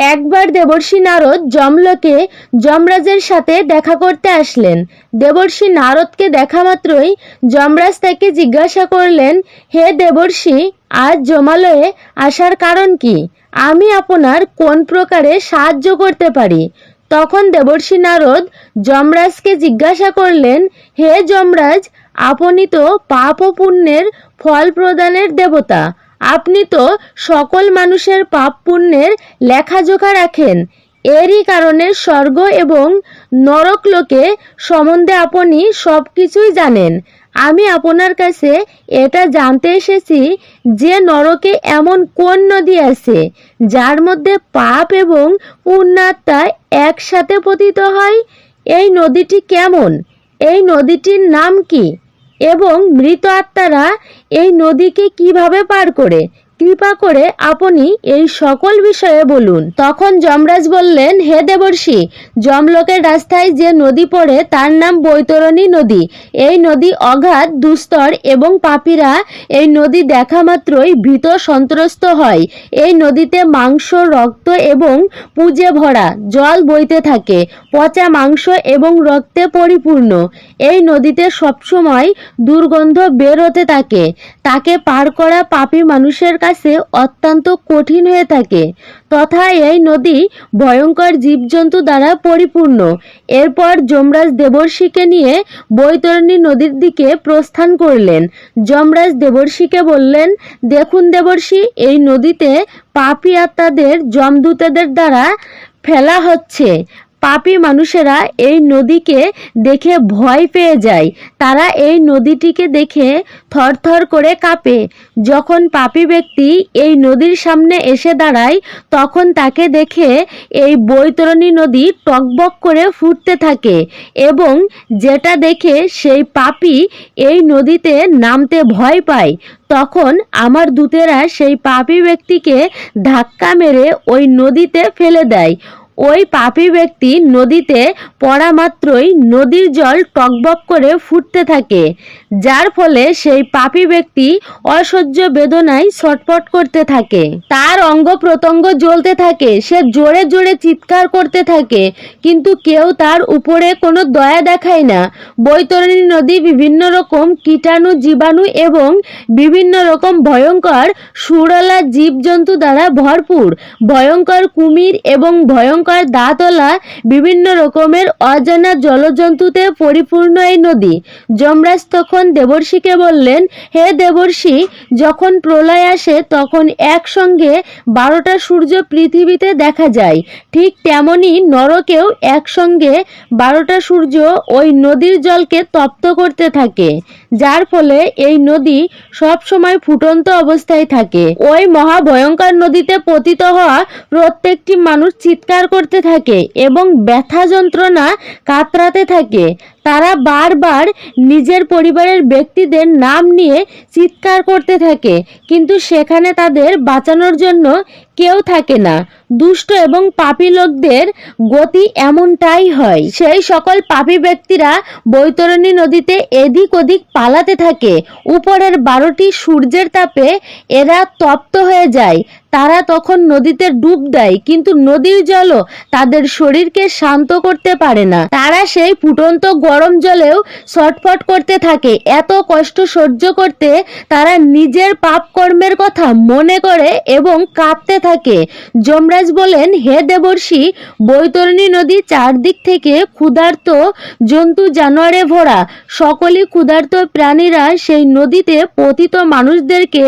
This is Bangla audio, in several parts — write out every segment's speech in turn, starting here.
একবার দেবর্ষি নারদ যমলোকে যমরাজের সাথে দেখা করতে আসলেন। দেবর্ষি নারদকে দেখা মাত্রই যমরাজ তাকে জিজ্ঞাসা করলেন, হে দেবর্ষি, আজ জমালয়ে আসার কারণ কি? আমি আপনার কোন প্রকারে সাহায্য করতে পারি? তখন দেবর্ষি নারদ যমরাজকে জিজ্ঞাসা করলেন, হে যমরাজ, আপনি তো পাপ ও পুণ্যের ফল প্রদানের দেবতা। আপনি তো সকল মানুষের পাপ পুণ্যের লেখাজোখা রাখেন। এরই কারণে স্বর্গ এবং নরক লোকে সম্বন্ধে আপনি সব কিছুই জানেন। আমি আপনার কাছে এটা জানতে এসেছি যে নরকে এমন কোন নদী আছে, যার মধ্যে পাপ এবং পুণ্যাত্মা একসাথে পতিত হয়? এই নদীটি কেমন? এই নদীটির নাম কি? এবং মৃত আত্মারা এই নদীকে কীভাবে পার করে? কৃপা করে আপনি এই সকল বিষয়ে বলুন। তখন যমরাজ বললেন, হে দেবর্ষি, যমলোকের রাস্তায় যে নদী পড়ে, তার নাম বৈতরণী নদী। এই নদী অগাধ, দুস্তর এবং পাপীরা এই নদী দেখা মাত্রই ভীত সন্ত্রস্ত হয়। এই নদীতে মাংস, রক্ত এবং পুজে ভরা জল বইতে থাকে। পচা মাংস এবং রক্তে পরিপূর্ণ। এই নদীতে সবসময় দুর্গন্ধ বের হতে থাকে। তাকে পার করা পাপি মানুষের কাছে অত্যন্ত কঠিন হয়ে থাকে। তথা এই নদী ভয়ঙ্কর জীবজন্তু দ্বারা পরিপূর্ণ। এরপর যমরাজ দেবর্ষিকে নিয়ে বৈতরণী নদীর দিকে প্রস্থান করলেন। যমরাজ দেবর্ষিকে বললেন, দেখুন দেবর্ষি, এই নদীতে পাপী আত্মাদের, যমদূতেদের দ্বারা ফেলা হচ্ছে। পাপী মানুষেরা এই নদীকে দেখে ভয় পেয়ে যায়। তারা এই নদীটিকে দেখে থরথর করে কাঁপে। যখন পাপি ব্যক্তি এই নদীর সামনে এসে দাঁড়ায়, তখন তাকে দেখে এই বৈতরণী নদী টকবক করে ফুটতে থাকে এবং যেটা দেখে সেই পাপি এই নদীতে নামতে ভয় পায়। তখন আমার দূতেরা সেই পাপী ব্যক্তিকে ধাক্কা মেরে ওই নদীতে ফেলে দেয়। ওই পাপী ব্যক্তি নদীতে পড়া মাত্রই নদীর জল টকবক করে ফুটতে থাকে, যার ফলে সেই পাপী ব্যক্তি অসহ্য বেদনায় ছটপট করতে থাকে। তার অঙ্গ প্রত্যঙ্গ জ্বলতে থাকে, সে জোরে জোরে চিৎকার করতে থাকে, কিন্তু কেউ তার উপরে কোনো দয়া দেখায় না। বৈতরণী নদী বিভিন্ন রকম কীটাণু, জীবাণু এবং বিভিন্ন রকম ভয়ঙ্কর সুরলা জীবজন্তু দ্বারা ভরপুর। ভয়ঙ্কর কুমির এবং ভয়ঙ্কর দাঁতলা বিভিন্ন রকমের অজানা জলজন্তুতে পরিপূর্ণ এই নদী। যমরাজ তখন দেবর্ষিকে বললেন, হে দেবর্ষি, যখন প্রলয় আসে, তখন একসঙ্গে বারোটা সূর্য পৃথিবীতে দেখা যায়। ঠিক তেমনি নরকেও একসঙ্গে বারোটা সূর্য ওই নদীর জলকে তপ্ত করতে থাকে। যার ফলে এই নদী সব সময় ফুটন্ত অবস্থায় থাকে। ওই মহাভয়ঙ্কর নদীতে পতিত হওয়া প্রত্যেকটি মানুষ চিৎকার করতে থাকে এবং ব্যথা যন্ত্রণা কাতরাতে থাকে। তারা বারবার নিজের পরিবারের ব্যক্তিদের নাম নিয়ে চিৎকার করতে থাকে, কিন্তু সেখানে তাদের বাঁচানোর জন্য কেউ থাকে না। দুষ্ট এবং পাপী লোকদের গতি এমনটাই হয়। সেই সকল পাপী ব্যক্তিরা বৈতরণী নদীতে এদিক ওদিক পালাতে থাকে। উপরের বারোটি সূর্যের তাপে এরা তপ্ত হয়ে যায়। তারা তখন নদীতে ডুব দেয়, কিন্তু নদীর জলও তাদের শরীরকে শান্ত করতে পারে না। তারা সেই ফুটন্ত গরম জলেও ছটফট করতে থাকে। এত কষ্ট সহ্য করতে তারা নিজের পাপ কর্মের কথা মনে করে এবং কাঁদতে থাকে। যমরাজ বলেন, হে দেবর্ষি, বৈতরণী নদী চারদিক থেকে ক্ষুধার্ত জন্তু জানোয়ারে ভরা। সকলই ক্ষুধার্ত প্রাণীরা সেই নদীতে পতিত মানুষদেরকে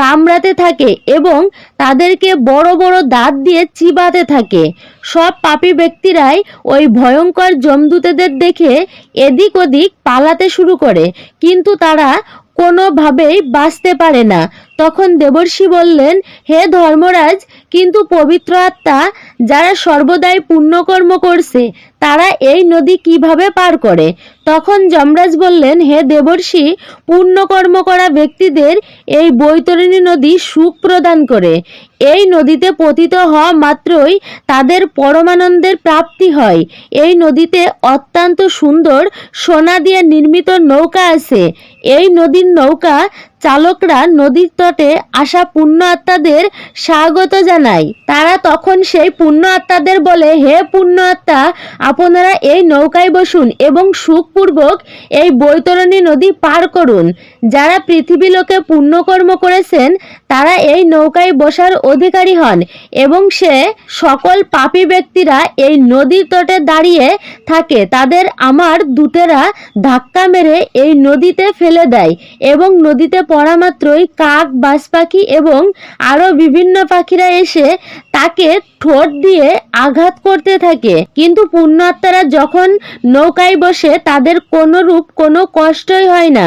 কামড়াতে থাকে এবং তাদেরকে বড় বড় দাঁত দিয়ে চিবাতে থাকে। সব পাপি ব্যক্তিরাই ওই ভয়ঙ্কর জমদূতেদের দেখে এদিক ওদিক পালাতে শুরু করে। কিন্তু তারা কোনোভাবেই বাঁচতে পারে না। তখন দেবর্ষি বললেন, হে ধর্মরাজ, কিন্তু পবিত্র আত্মা যারা সর্বদাই পুণ্যকর্ম করছে, তারা এই নদী কীভাবে পার করে? তখন যমরাজ বললেন, হে দেবর্ষি, পুণ্যকর্ম করা ব্যক্তিদের এই বৈতরণী নদী সুখ প্রদান করে। এই নদীতে পতিত হওয়া মাত্রই তাদের পরমানন্দের প্রাপ্তি হয়। এই নদীতে অত্যন্ত সুন্দর সোনা দিয়ে নির্মিত নৌকা আছে। এই নদীর নৌকা চালকরা নদীর তটে আসা পুণ্য আত্মাদের স্বাগত জানায় তারা তখন সেই পুণ্য আত্মাদের বলে, হে পুণ্য আত্মা, আপনারা এই নৌকায় বসুন এবং সুখপূর্বক এই বৈতরণী নদী পার করুন। যারা পৃথিবী লোকে পুণ্যকর্ম করেছেন, তারা এই নৌকায় বসার অধিকারী হন এবং সে সকল পাপী ব্যক্তিরা এই নদীর তটে দাঁড়িয়ে থাকে। তাদের আমার দূতেরা ধাক্কা মেরে এই নদীতে ফেলে দেয় এবং নদীতে পড়া মাত্রই কাক বাজ পাখি এবং আরও বিভিন্ন পাখিরা এসে তাকে ঠোঁট দিয়ে আঘাত করতে থাকে। কিন্তু পুণ্য আত্মারা যখন নৌকায় বসে, তাদের কোনো রূপ কোনো কষ্টই হয় না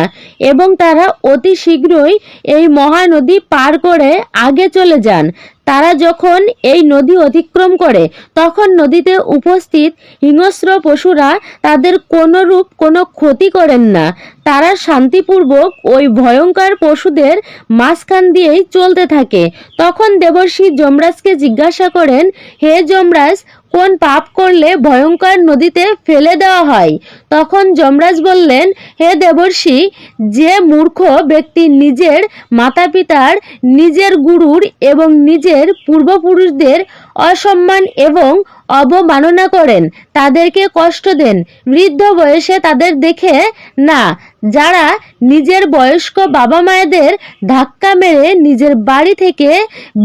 এবং তারা অতি শীঘ্রই এই মহানদী পার করে আগে চলে যান। তারা যখন এই নদী অতিক্রম করে, তখন নদীতে উপস্থিত হিংস্র পশুরা তাদের কোনো রূপ কোনো ক্ষতি করেন না। তারা শান্তিপূর্বক ওই ভয়ঙ্কর পশুদের মাঝখান দিয়েই চলতে থাকে। তখন দেবর্ষি যমরাজকে জিজ্ঞাসা করেন, হে যমরাজ, কোন পাপ করলে ভয়ঙ্কর নদীতে ফেলে দেওয়া হয়? তখন যমরাজ বললেন, হে দেবর্ষি, যে মূর্খ ব্যক্তি নিজের মাতা পিতার নিজের গুরুর এবং নিজের পূর্বপুরুষদের অসম্মান এবং অবমাননা করেন। তাদেরকে কষ্ট দেন। বৃদ্ধ বয়সে তাদের দেখে, না, যারা নিজের বয়স্ক বাবা মায়েদের ধাক্কা মেরে নিজের বাড়ি থেকে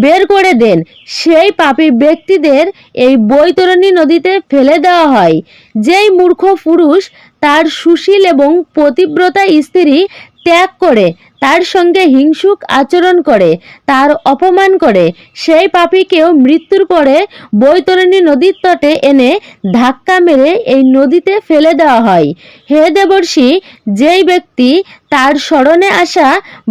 বের করে দেন, সেই পাপী ব্যক্তিদের এই বৈতরণী নদীতে ফেলে দেওয়া হয়। যেই মূর্খ পুরুষ তার সুশীল এবং পতিব্রতা স্ত্রী ত্যাগ করে, তার সঙ্গে হিংসুক আচরণ করে, তার অপমান করে, সেই পাপীকেও মৃত্যুর পরে বৈতরণী নদীর তটে এনে ধাক্কা মেরে এই নদীতে ফেলে দেওয়া হয়। হে দেবর্ষি, যেই ব্যক্তি তার স্মরণে আসা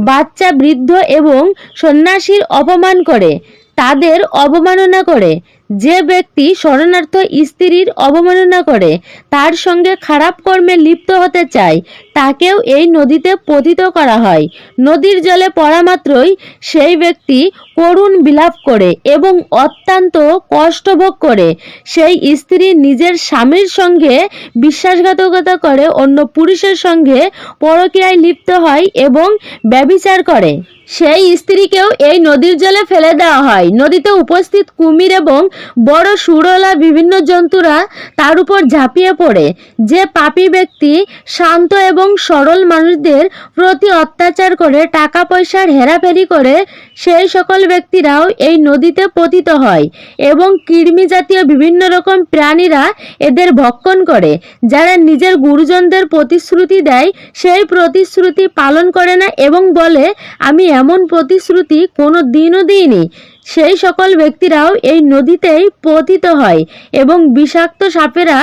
বাচ্চা বৃদ্ধ এবং সন্ন্যাসীর অপমান করে, তাদের অবমাননা করে যে ব্যক্তি শরণার্থ স্ত্রীর অবমাননা করে, তার সঙ্গে খারাপ কর্মে লিপ্ত হতে চায়, তাকেও এই নদীতে পতিত করা হয়। নদীর জলে পড়া মাত্রই সেই ব্যক্তি করুণ বিলাপ করে এবং অত্যন্ত কষ্ট ভোগ করে। সেই স্ত্রী নিজের স্বামীর সঙ্গে বিশ্বাসঘাতকতা করে, অন্য পুরুষের সঙ্গে পরকীয়ায় লিপ্ত হয় এবং ব্যভিচার করে। সেই স্ত্রীকেও এই নদীর জলে ফেলে দেওয়া হয়। নদীতে উপস্থিত কুমির এবং বড় সুরলা বিভিন্ন জন্তুরা তার উপর ঝাঁপিয়ে পড়ে। যে পাপী ব্যক্তি শান্ত এবং সরল মানুষদের প্রতি অত্যাচার করে টাকা পয়সার হেরাফেরি করে, সেই সকল ব্যক্তিরাও এই নদীতে পতিত হয় এবং কৃমি জাতীয় বিভিন্ন রকম প্রাণীরা এদের ভক্ষণ করে। যারা নিজের গুরুজনদের প্রতিশ্রুতি দেয়, সেই প্রতিশ্রুতি পালন করে না এবং বলে, আমি এমন প্রতিশ্রুতি কোনো দিনও দিইনি। সেই সকল ব্যক্তিরাও এই নদীতেই পতিত হয় এবং বিষাক্ত সাপেরা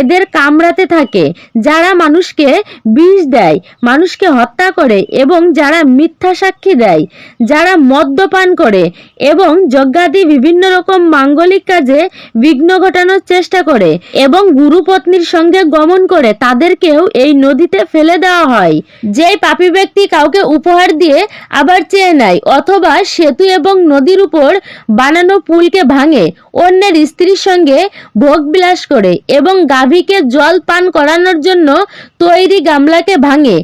এদের কামড়াতে থাকে। যারা মানুষকে বিষ দেয়, মানুষকে হত্যা করে এবং যারা মিথ্যা সাক্ষী দেয়, যারা মদ্যপান করে এবং যজ্ঞাদি বিভিন্ন রকম মাঙ্গলিক কাজে বিঘ্ন ঘটানোর চেষ্টা করে এবং গুরুপত্নীর সঙ্গে গমন করে তাদেরকেও এই নদীতে ফেলে দেওয়া হয়। যেই পাপী ব্যক্তি কাউকে উপহার দিয়ে আবার চেয়ে নেয় অথবা সেতু এবং নদীর উপর বানানো পুলকে ভাঙে, অন্যের স্ত্রীর সঙ্গে ভোগ বিলাস করে এবং গাভীকে জল পান করানোর জন্য তৈরি গামলাকে ভাঙে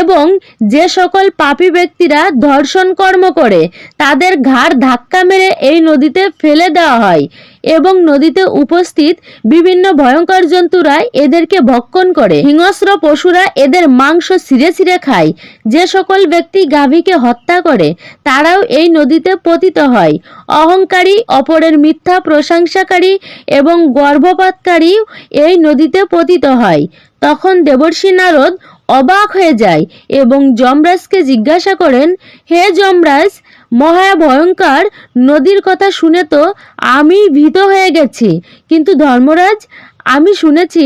এবং যে সকল পাপী ব্যক্তিরা ধর্ষণ কর্ম করে, তাদের ঘাড় ধাক্কা মেরে এই নদীতে ফেলে দেওয়া হয়। এবং নদীতে উপস্থিত বিভিন্ন ভয়ঙ্কর জন্তুরা এদেরকে ভক্ষণ করে। হিংস্র পশুরা এদের মাংস ছিঁড়ে ছিঁড়ে খায়। যে সকল ব্যক্তি গাভীকে হত্যা করে, তারাও এই নদীতে পতিত হয়। অহংকারী, অপরের মিথ্যা প্রশংসাকারী এবং গর্ভপাতকারী এই নদীতে পতিত হয়। তখন দেবর্ষি নারদ অবাক হয়ে যায় এবং যমরাজকে জিজ্ঞাসা করেন, হে যমরাজ, মহাভয়ঙ্কর নদীর কথা শুনে তো আমি ভীত হয়ে গেছি। কিন্তু ধর্মরাজ, আমি শুনেছি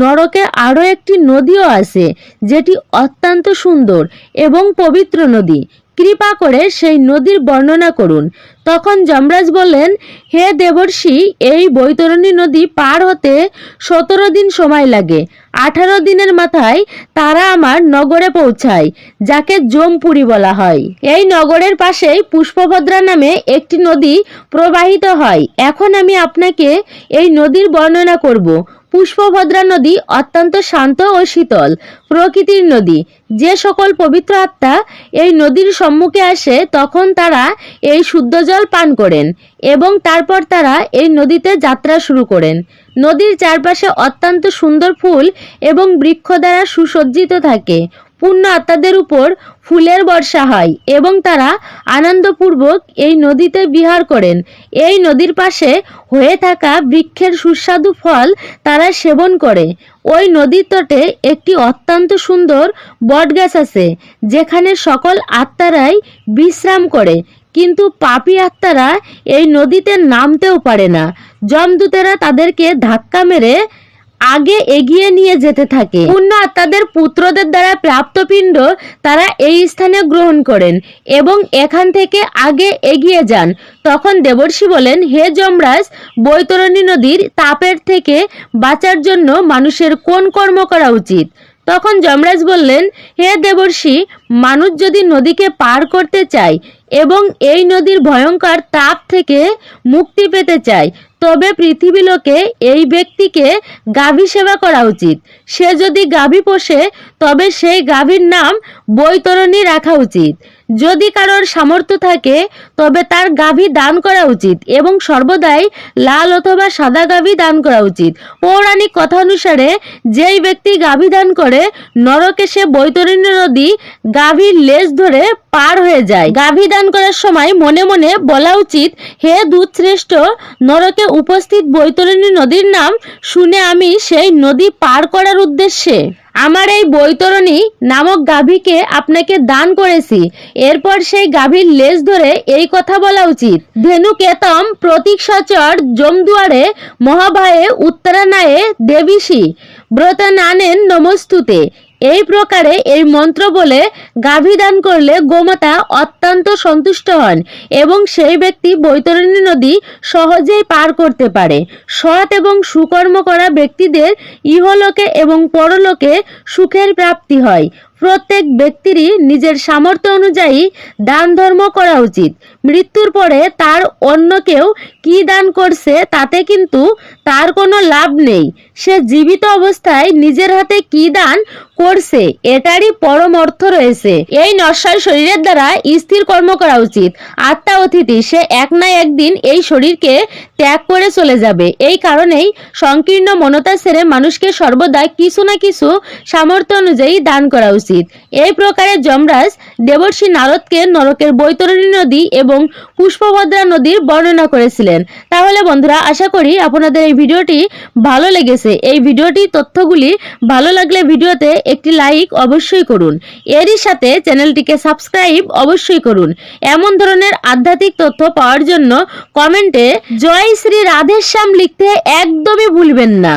নরকে আরও একটি নদীও আছে, যেটি অত্যন্ত সুন্দর এবং পবিত্র নদী। কৃপা করে সেই নদীর বর্ণনা করুন। তখন যমরাজ বললেন, হে দেবর্ষি, এই বৈতরণী নদী পার হতে সতেরো দিন সময় লাগে। আঠারো দিনের মাথায় তারা আমার নগরে পৌঁছায়, যাকে জমপুরি বলা হয়। এই নগরের পাশেই পুষ্পভদ্রা নামে একটি নদী প্রবাহিত হয়। এখন আমি আপনাকে এই নদীর বর্ণনা করব। পুষ্পভদ্রা নদী অত্যন্ত শান্ত ও শীতল, প্রকৃতির নদী। যে সকল পবিত্র আত্মা এই নদীর সম্মুখে আসে, তখন তারা এই শুদ্ধ জল পান করেন এবং তারপর তারা এই নদীতে যাত্রা শুরু করেন। নদীর চারপাশে অত্যন্ত সুন্দর ফুল এবং বৃক্ষ দ্বারা সুসজ্জিত থাকে। পূর্ণ আত্মাদের উপর ফুলের বর্ষা হয় এবং তারা আনন্দপূর্বক এই নদীতে বিহার করেন। এই নদীর পাশে হয়ে থাকা বৃক্ষের সুস্বাদু ফল তারা সেবন করে। ওই নদীর তটে একটি অত্যন্ত সুন্দর বটগাছ আছে, যেখানে সকল আত্মারাই বিশ্রাম করে। কিন্তু পাপি আত্মারা এই নদীতে নামতেও পারে না। যমদূতেরা তাদেরকে ধাক্কা মেরে আগে এগিয়ে নিয়ে যেতে থাকে। পূর্ণ আত্মাদের পুত্রদের দ্বারা প্রাপ্ত পিণ্ড তারা এই স্থানে গ্রহণ করেন এবং এখান থেকে আগে এগিয়ে যান। তখন দেবর্ষি বলেন, হে যমরাজ, বৈতরণী নদীর তাপের থেকে বাঁচার জন্য মানুষের কোন কর্ম করা উচিত? তখন যমরাজ বললেন, হে দেবর্ষি, মানুষ যদি নদীকে পার করতে চায় এবং এই নদীর ভয়ঙ্কর তাপ থেকে মুক্তি পেতে চায় তবে পৃথিবী লোকে এই ব্যক্তিকে গাভী সেবা করা উচিত। সে যদি গাভী পোষে, তবে সেই গাভীর নাম বৈতরণী রাখা উচিত। যদি কারোর সামর্থ্য থাকে, তবে তার গাভী দান করা উচিত এবং সর্বদাই লাল অথবা সাদা গাভী দান করা উচিত। পৌরাণিক কথা অনুসারে যেই ব্যক্তি গাভী দান করে, নরকে সে বৈতরণী নদী গাভীর লেজ ধরে পার হয়ে যায়। গাভী দান করার সময় মনে মনে বলা উচিত, হে দুধ শ্রেষ্ঠ নরকে উপস্থিত বৈতরণী নদীর নাম শুনে আমি সেই নদী পার করার উদ্দেশ্যে আমার এই বৈতরণী নামক গাভীকে আপনাকে দান করেছি। এরপর সেই গাভীর লেজ ধরে এই কথা বলা উচিত। ধেনু কেতম প্রতীক সচর জমদুয়ারে মহাভায়ে উত্তরানায়ে দেবীশি ব্রত নানেন নমস্তুতে। এই প্রকারে এই মন্ত্র বলে গাভী দান করলে গোমাতা অত্যন্ত সন্তুষ্ট হন এবং সেই ব্যক্তি বৈতরণী নদী সহজেই পার করতে পারে। সৎ এবং সুকর্ম করা ব্যক্তিদের ইহলোকে এবং পরলোকে সুখের প্রাপ্তি হয়। প্রত্যেক ব্যক্তিরই নিজের সামর্থ্য অনুযায়ী দান ধর্ম করা উচিত। মৃত্যুর পরে তার অন্য কেউ কি দান করছে তাতে কিন্তু তার কোনো লাভ নেই। সে জীবিত অবস্থায় নিজের হাতে কি দান করছে এটারই পরম অর্থ রয়েছে। এই নশ্বর শরীরের দ্বারা স্থির কর্ম করা উচিত। আত্মা অতিথি, সে এক না একদিন এই শরীরকে ত্যাগ করে চলে যাবে। এই কারণেই সংকীর্ণ মনতা ছেড়ে মানুষকে সর্বদা কিছু না কিছু সামর্থ্য অনুযায়ী দান করা উচিত। এই প্রকারে যমরাজ দেবর্ষী নারদকে নরকের বৈতরণী নদী এবং পুষ্পভদ্রা নদীর বর্ণনা করেছিলেন। তাহলে বন্ধুরা, আশা করি আপনাদের এই ভিডিওটি ভালো লেগেছে। এই ভিডিওটি তথ্যগুলি ভালো লাগলে ভিডিওতে একটি লাইক অবশ্যই করুন। এরই সাথে চ্যানেলটিকে সাবস্ক্রাইব অবশ্যই করুন। এমন ধরনের আধ্যাত্মিক তথ্য পাওয়ার জন্য কমেন্টে জয় শ্রী রাধেশ্যাম লিখতে একদমই ভুলবেন না।